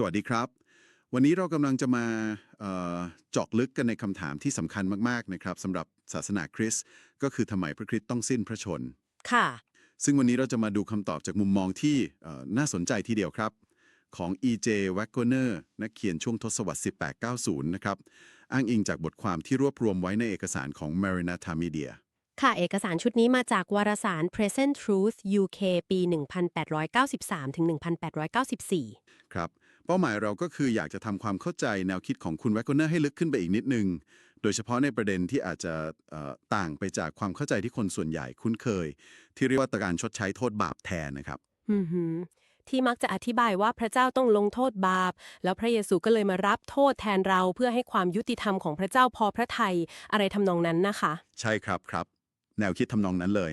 สวัสดีครับ วันนี้เรากำลังจะมาเอ่อเจาะลึกกันในคำถามที่สำคัญมากๆนะครับสำหรับศาสนาคริสต์ก็คือทำไมพระคริสต์ต้องสิ้นพระชน ค่ะ ซึ่งวันนี้เราจะมาดูคำตอบจากมุมมองที่เอ่อน่าสนใจทีเดียวครับ ของ E.J. w a g g n e r นักเขียนช่วงทศวรรษ 1890 นะครับ อ้างอิงจากบทความที่รวบรวมไว้ในเอกสารของ Maranatha Media ค่ะ เอกสารชุดนี้มาจากวารสาร Present Truth UK ปี 1893ถึง1894 ครับ เป้าหมายเราก็คืออยากจะทำความเข้าใจแนวคิดของคุณ w a g n e r ให้ลึกขึ้นไปอีกนิดนึง โดยเฉพาะในประเด็นที่อาจจะเอ่อต่างไปจากความเข้าใจที่คนส่วนใหญ่คุ้นเคย ที่เรียกว่าการชดใช้โทษบาปแทนนะครับอือหือที่มักจะอธิบายว่าพระเจ้าต้องลงโทษบาป แล้วพระเยซูก็เลยมารับโทษแทนเราเพื่อให้ความยุติธรรมของพระเจ้าพอพระทัยอะไรทำนองนั้นนะคะ ใช่ครับครับ แนวคิดทำนองนั้นเลย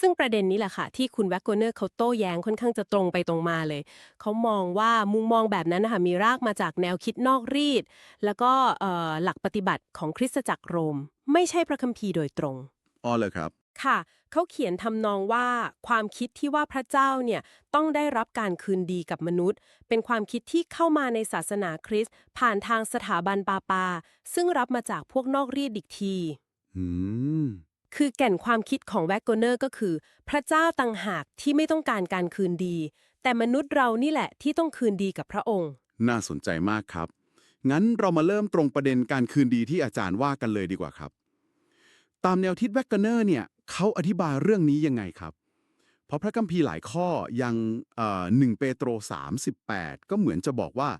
ซึ่งประเด็นนี้แหละค่ะ ที่คุณแวกโกเนอร์เขาโต้แย้งค่อนข้างจะตรงไปตรงมาเลย เขามองว่ามุมมองแบบนั้นนะคะมีรากมาจากแนวคิดนอกรีด แล้วก็เอ่อหลักปฏิบัติของคริสตจักรโรม ไม่ใช่พระคัมภีร์โดยตรงอ้อเลยครับ ค่ะ เขาเขียนทำนองว่าความคิดที่ว่าพระเจ้าเนี่ยต้องได้รับการคืนดีกับมนุษย์ เป็นความคิดที่เข้ามาในศาสนาคริสต์ผ่านทางสถาบันปาปา ซึ่งรับมาจากพวกนอกรีดอีกที อืม คือแก่นความคิดของแวกโกเนอร์ก็คือ พระเจ้าต่างหากที่ไม่ต้องการการคืนดี แต่มนุษย์เรานี่แหละที่ต้องคืนดีกับพระองค์ น่าสนใจมากครับ งั้นเรามาเริ่มตรงประเด็นการคืนดีที่อาจารย์ว่ากันเลยดีกว่าครับ ตามแนวทิศแวกเกเนอร์เนี่ยเขาอธิบายเรื่องนี้ยังไงครับ เพราะพระคัมภีร์หลายข้อยังหนึ่งเปโตร38 ก็เหมือนจะบอกว่า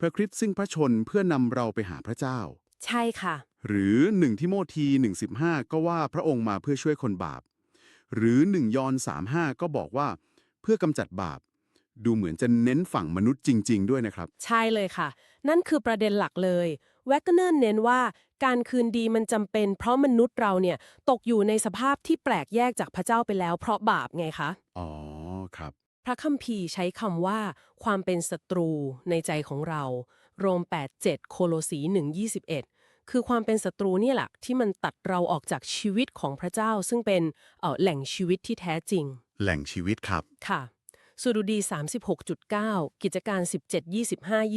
พระคริสต์ซึ่งพระชนเพื่อนำเราไปหาพระเจ้า ใช่ค่ะ หรือ1ทิโมธี1.15 ก็ว่าพระองค์มาเพื่อช่วยคนบาป หรือ1ยอห์น3.5 ก็บอกว่าเพื่อกำจัดบาป ดูเหมือนจะเน้นฝั่งมนุษย์จริง ๆ ด้วยนะครับ ใช่เลยค่ะ นั่นคือประเด็นหลักเลยแวกเนอร์เน้นว่าการคืนดีมันจำเป็น เพราะมนุษย์เราเนี่ยตกอยู่ในสภาพที่แปลกแยกจากพระเจ้าไปแล้ว เพราะบาปไงคะ อ๋อครับ พระคัมภีร์ใช้คำว่า ความเป็นศัตรูในใจของเรา โรม 8 7 โคโลสี1 21 คือความเป็นศัตรูเนี่ยแหละที่มันตัดเราออกจากชีวิตของพระเจ้า ซึ่งเป็นเอ่อแหล่งชีวิตที่แท้จริง แหล่งชีวิตครับ ค่ะสุดุดี 36.9 กิจการ 17 25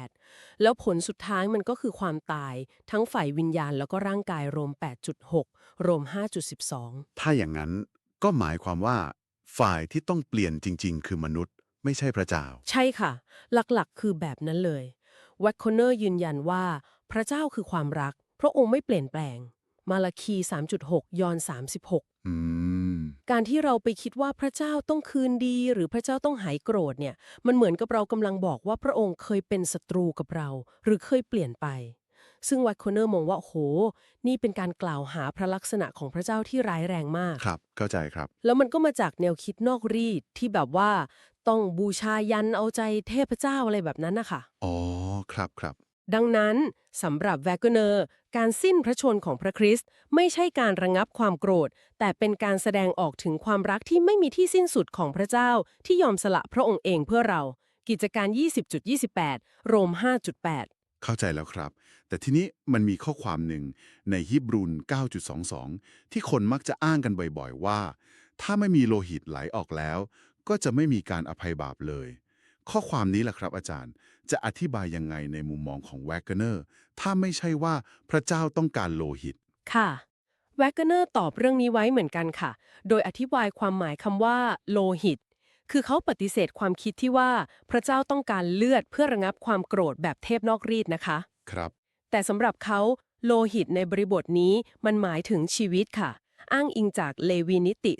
28 แล้วผลสุดท้ายมันก็คือความตาย ทั้งฝ่ายวิญญาณแล้วก็ร่างกายโรม8.6โรม5.12 ถ้าอย่างนั้นก็หมายความว่า ฝ่ายที่ต้องเปลี่ยนจริง ๆ คือมนุษย์ ไม่ใช่พระเจ้า ใช่ค่ะ หลักๆ คือแบบนั้นเลย แวคโคเนอร์ยืนยันว่า พระเจ้าคือความรัก พระองค์ไม่เปลี่ยนแปลง มาลาคี 3.6 ยอห์น36อืมการที่เราไปคิดว่าพระเจ้าต้องคืนดี หรือพระเจ้าต้องหายโกรธเนี่ย มันเหมือนกับเรากำลังบอกว่าพระองค์เคยเป็นศัตรูกับเรา หรือเคยเปลี่ยนไป ซึ่งวัคโคเนอร์มองว่าโห นี่เป็นการกล่าวหาพระลักษณะของพระเจ้าที่ร้ายแรงมาก ครับ เข้าใจครับ แล้วมันก็มาจากแนวคิดนอกรีดที่แบบว่าต้องบูชายันเอาใจเทพเจ้าอะไรแบบนั้นนะคะอ๋อ ครับครับดังนั้นสำหรับแวกเนอร์ การสิ้นพระชนของพระคริสต์ไม่ใช่การระงับความโกรธ แต่เป็นการแสดงออกถึงความรักที่ไม่มีที่สิ้นสุดของพระเจ้าที่ยอมสละพระองค์เองเพื่อเรา กิจการ 20.28 โรม 5.8 เข้าใจแล้วครับ แต่ทีนี้มันมีข้อความหนึ่งในฮิบรูน 9.22 ที่คนมักจะอ้างกันบ่อยๆว่า ถ้าไม่มีโลหิตไหลออกแล้ว ก็จะไม่มีการอภัยบาปเลย ข้อความนี้แหละครับอาจารย์ จะอธิบายยังไงในมุมมองของแวกเนอร์ถ้าไม่ใช่ว่าพระเจ้าต้องการโลหิต ค่ะ แวกเนอร์ตอบเรื่องนี้ไว้เหมือนกันค่ะ โดยอธิบายความหมายคำว่า โลหิต คือเขาปฏิเสธความคิดที่ว่าพระเจ้าต้องการเลือดเพื่อระงับความโกรธแบบเทพนอกรีดนะคะ ครับ แต่สำหรับเขาโลหิตในบริบทนี้มันหมายถึงชีวิตค่ะ อ้างอิงจากเลวีนิติ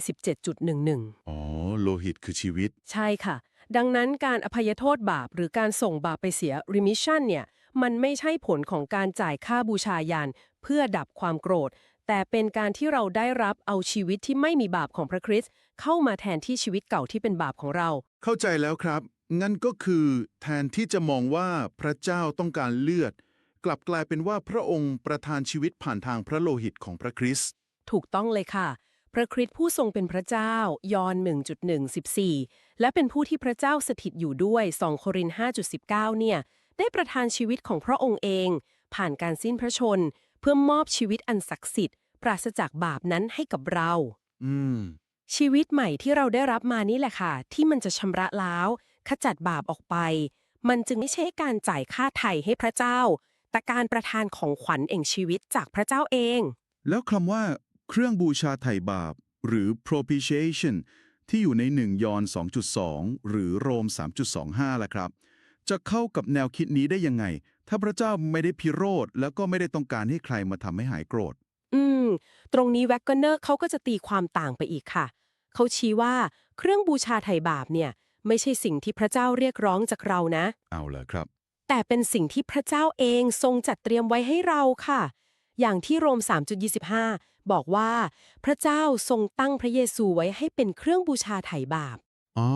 17.11 อ๋อ โลหิตคือชีวิต ใช่ค่ะ ดังนั้นการอภัยโทษบาปหรือการส่งบาปไปเสีย remission เนี่ยมันไม่ใช่ผลของการจ่ายค่าบูชายันเพื่อดับความโกรธ แต่เป็นการที่เราได้รับเอาชีวิตที่ไม่มีบาปของพระคริสต์เข้ามาแทนที่ชีวิตเก่าที่เป็นบาปของเรา เข้าใจแล้วครับ งั้นก็คือแทนที่จะมองว่าพระเจ้าต้องการเลือด กลับกลายเป็นว่าพระองค์ประทานชีวิตผ่านทางพระโลหิตของพระคริสต์ถูกต้องเลยค่ะ พระคริสต์ผู้ทรงเป็นพระเจ้า ยอห์น1.1 14 และเป็นผู้ที่พระเจ้าสถิตอยู่ด้วย 2 โครินธ์5.19 เนี่ย ได้ประทานชีวิตของพระองค์เอง ผ่านการสิ้นพระชน เพื่อมอบชีวิตอันศักดิ์สิทธิ์ ปราศจากบาปนั้นให้กับเรา อืม ชีวิตใหม่ที่เราได้รับมานี่แหละค่ะ ที่มันจะชำระล้างขจัดบาปออกไป มันจึงไม่ใช่การจ่ายค่าไถ่ให้พระเจ้า แต่การประทานของขวัญแห่งชีวิตจากพระเจ้าเอง แล้วคำว่า เครื่องบูชาไถ่บาป หรือ propitiation ที่อยู่ใน 1 ยอห์น2.2 หรือโรม 3.25 ล่ะครับ จะเข้ากับแนวคิดนี้ได้ยังไง ถ้าพระเจ้าไม่ได้พิโรธ แล้วก็ไม่ได้ต้องการให้ใครมาทำให้หายโกรธ อืม ตรงนี้แวกเกเนอร์เขาก็จะตีความต่างไปอีกค่ะ เขาชี้ว่าเครื่องบูชาไถ่บาปเนี่ย ไม่ใช่สิ่งที่พระเจ้าเรียกร้องจากเรานะ เอาล่ะครับ แต่เป็นสิ่งที่พระเจ้าเองทรงจัดเตรียมไว้ให้เราค่ะ อย่างที่โรม 3.25 บอกว่าพระเจ้าทรงตั้งพระเยซูไว้ให้เป็นเครื่องบูชาไถ่บาป อ๋อ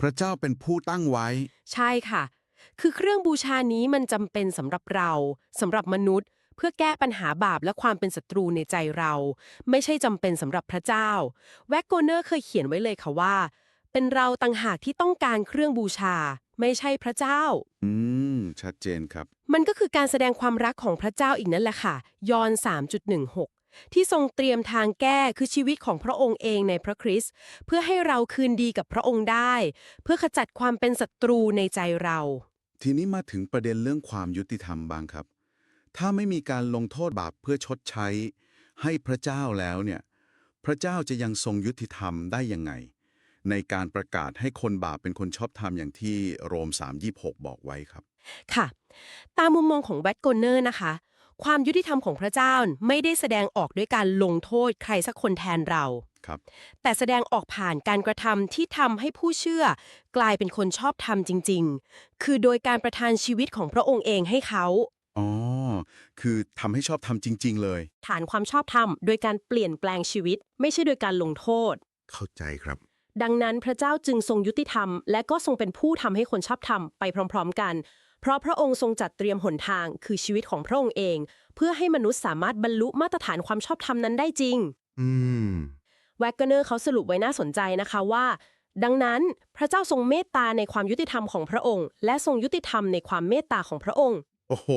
พระเจ้าเป็นผู้ตั้งไว้ ใช่ค่ะ คือเครื่องบูชานี้มันจำเป็นสำหรับเราสำหรับมนุษย์ เพื่อแก้ปัญหาบาปและความเป็นศัตรูในใจเรา ไม่ใช่จำเป็นสำหรับพระเจ้า แวกโกเนอร์เคยเขียนไว้เลยค่ะว่า เป็นเราต่างหากที่ต้องการเครื่องบูชา ไม่ใช่พระเจ้า อืม ชัดเจนครับ มันก็คือการแสดงความรักของพระเจ้าอีกนั่นแหละค่ะ ยอห์น3.16 ที่ทรงเตรียมทางแก้คือชีวิตของพระองค์เองในพระคริสต์เพื่อให้เราคืนดีกับพระองค์ได้ เพื่อขจัดความเป็นศัตรูในใจเรา ทีนี้มาถึงประเด็นเรื่องความยุติธรรมบ้างครับ ถ้าไม่มีการลงโทษบาปเพื่อชดใช้ ให้พระเจ้าแล้วเนี่ย พระเจ้าจะยังทรงยุติธรรมได้ยังไง ในการประกาศให้คนบาปเป็นคนชอบธรรมอย่างที่โรม 3.26 บอกไว้ครับ ค่ะ ตามมุมมองของแวตโกเนอร์นะคะ ความยุติธรรมของพระเจ้าไม่ได้แสดงออกด้วยการลงโทษใครสักคนแทนเราครับ แต่แสดงออกผ่านการกระทำที่ทำให้ผู้เชื่อกลายเป็นคนชอบธรรมจริง ๆ คือโดยการประทานชีวิตของพระองค์เองให้เขาอ๋อ คือทำให้ชอบทำจริง ๆ เลย ฐานความชอบธรรมโดยการเปลี่ยนแปลงชีวิต ไม่ใช่โดยการลงโทษ เข้าใจครับ ดังนั้นพระเจ้าจึงทรงยุติธรรม และก็ทรงเป็นผู้ทำให้คนชอบธรรมไปพร้อม ๆ กัน เพราะพระองค์ทรงจัดเตรียมหนทางคือชีวิตของพระองค์เอง เพื่อให้มนุษย์สามารถบรรลุมาตรฐานความชอบธรรมนั้นได้จริง อืมแวกเกเนอร์เขาสรุปไว้น่าสนใจนะคะว่า ดังนั้นพระเจ้าทรงเมตตาในความยุติธรรมของพระองค์ และทรงยุติธรรมในความเมตตาของพระองค์ โอ้โห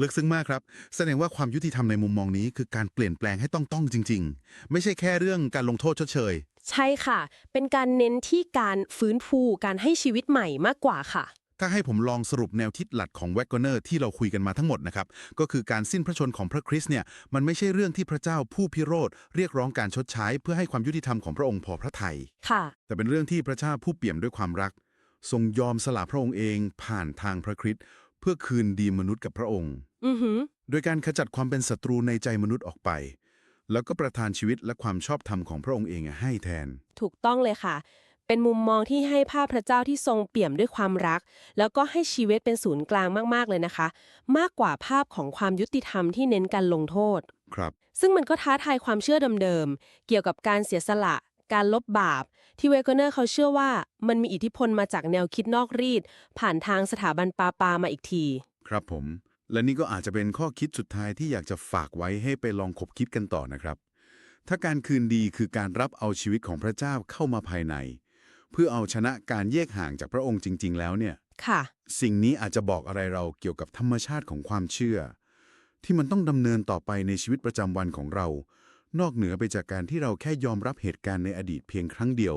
ลึกซึ้งมากครับ แสดงว่าความยุติธรรมในมุมมองนี้คือการเปลี่ยนแปลงให้ต้องต้องจริง ๆ ไม่ใช่แค่เรื่องการลงโทษชดเชย ใช่ค่ะ เป็นการเน้นที่การฟื้นฟูการให้ชีวิตใหม่มากกว่าค่ะ ถ้าให้ผมลองสรุปแนวคิดหลักของแวกเกอร์เนอร์ที่เราคุยกันมาทั้งหมดนะครับ ก็คือการสิ้นพระชนของพระคริสต์เนี่ย มันไม่ใช่เรื่องที่พระเจ้าผู้พิโรธเรียกร้องการชดใช้ เพื่อให้ความยุติธรรมของพระองค์พอพระทัยค่ะ แต่เป็นเรื่องที่พระเจ้าผู้เปี่ยมด้วยความรัก ทรงยอมสละพระองค์เอง ผ่านทางพระคริสต์เพื่อคืนดีมนุษย์กับพระองค์ อือหือ โดยการขจัดความเป็นศัตรูในใจมนุษย์ออกไป แล้วก็ประทานชีวิตและความชอบธรรมของพระองค์เองให้แทน ถูกต้องเลยค่ะ เป็นมุมมองที่ให้ภาพพระเจ้าที่ทรงเปี่ยมด้วยความรัก แล้วก็ให้ชีวิตเป็นศูนย์กลางมากๆเลยนะคะ มากกว่าภาพของความยุติธรรมที่เน้นการลงโทษ ครับ ซึ่งมันก็ท้าทายความเชื่อเดิมๆ เกี่ยวกับการเสียสละ การลบบาป ที่เวเกอร์เนอร์เขาเชื่อว่ามันมีอิทธิพลมาจากแนวคิดนอกรีด ผ่านทางสถาบันปาปามาอีกที ครับผม และนี่ก็อาจจะเป็นข้อคิดสุดท้ายที่อยากจะฝากไว้ให้ไปลองคบคิดกันต่อนะครับ ถ้าการคืนดีคือการรับเอาชีวิตของพระเจ้าเข้ามาภายใน เพื่อเอาชนะการแยกห่างจากพระองค์จริง ๆ แล้วเนี่ยค่ะสิ่งนี้อาจจะบอกอะไรเราเกี่ยวกับธรรมชาติของความเชื่อ ที่มันต้องดำเนินต่อไปในชีวิตประจำวันของเรา นอกเหนือไปจากการที่เราแค่ยอมรับเหตุการณ์ในอดีตเพียงครั้งเดียว